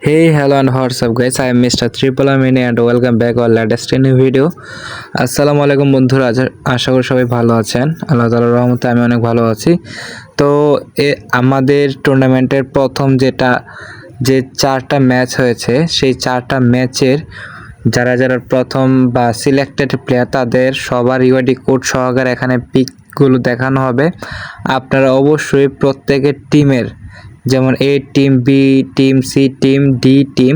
Hey, hello and what's up guys? I am Mr. Triple Amini and welcome back our latest new video. আসসালামু আলাইকুম বন্ধুরা আশা করি সবাই ভালো আছেন আল্লাহ তালার রহমতে আমি অনেক ভালো আছি তো এ আমাদের টুর্নামেন্টের প্রথম যেটা যে চারটা ম্যাচ হয়েছে সেই চারটা ম্যাচের যারা যারা প্রথম বা সিলেক্টেড প্লেয়ার তাদের সবার ইউআইডি কোড সহকারে এখানে পিকগুলো দেখানো হবে আপনারা অবশ্যই প্রত্যেকের টিমের যেমন A team B team C team D team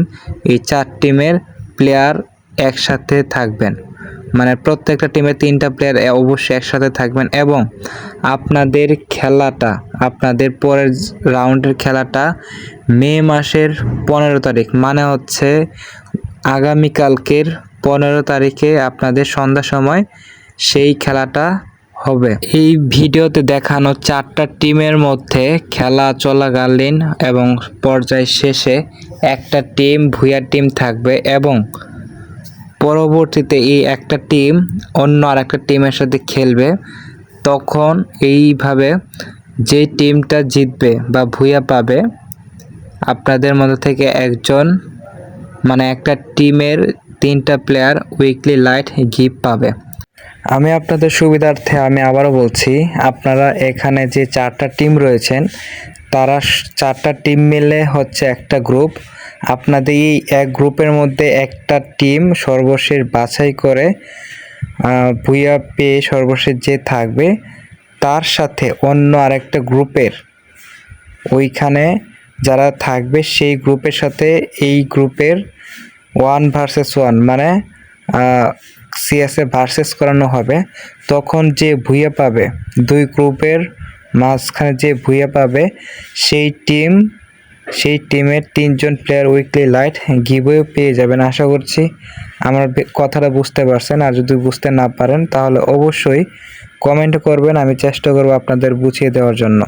এই চার টিমের প্লেয়ার একসাথে থাকবেন। মানে প্রত্যেকটা টিমের তিনটা প্লেয়ার অবশ্যই একসাথে থাকবেন এবং আপনাদের খেলাটা, আপনাদের পরের রাউন্ডের খেলাটা মে মাসের পনেরো তারিখ মানে হচ্ছে আগামীকালকের পনেরো তারিখে আপনাদের সন্ধ্যা সময় সেই খেলাটা হবে। এই ভিডিওতে দেখানো চারটা টিমের মধ্যে খেলা চলাকালীন এবং পর্যায় শেষে একটা টিম ভুয়া টিম থাকবে এবং পরবর্তীতে এই একটা টিম অন্য আর একটা টিমের সাথে খেলবে। তখন এইভাবে যে টিমটা জিতবে বা ভুয়া পাবে, আপনাদের মধ্যে থেকে একজন মানে একটা টিমের তিনটা প্লেয়ার উইকলি লাইট গিফট পাবে। আমি আপনাদের সুবিধার্থে আমি আবারও বলছি, আপনারা এখানে যে চারটা টিম রয়েছেন, তারা চারটা টিম মিলে হচ্ছে একটা গ্রুপ আপনাদের এই এক গ্রুপের মধ্যে একটা টিম সর্বশেষ বাছাই করে ভুইয়া পেয়ে সর্বশেষ যে থাকবে, তার সাথে অন্য আরেকটা গ্রুপের। ওইখানে যারা থাকবে সেই গ্রুপের সাথে এই গ্রুপের ওয়ান ভার্সেস ওয়ান মানে সিএসএ ভার্সেস করানো হবে, তখন যে ভুইয়া পাবে, দুই গ্রুপের মাঝখানে যে ভুইয়া পাবে, সেই টিম সেই টিমের তিনজন প্লেয়ার উইকলি লাইট গিভওয়ে পেয়ে যাবেন। আশা করছি আমার কথাটা বুঝতে পারছেন। আর যদি বুঝতে না পারেন, তাহলে অবশ্যই কমেন্ট করবেন। আমি চেষ্টা করব আপনাদের বুঝিয়ে দেওয়ার জন্য।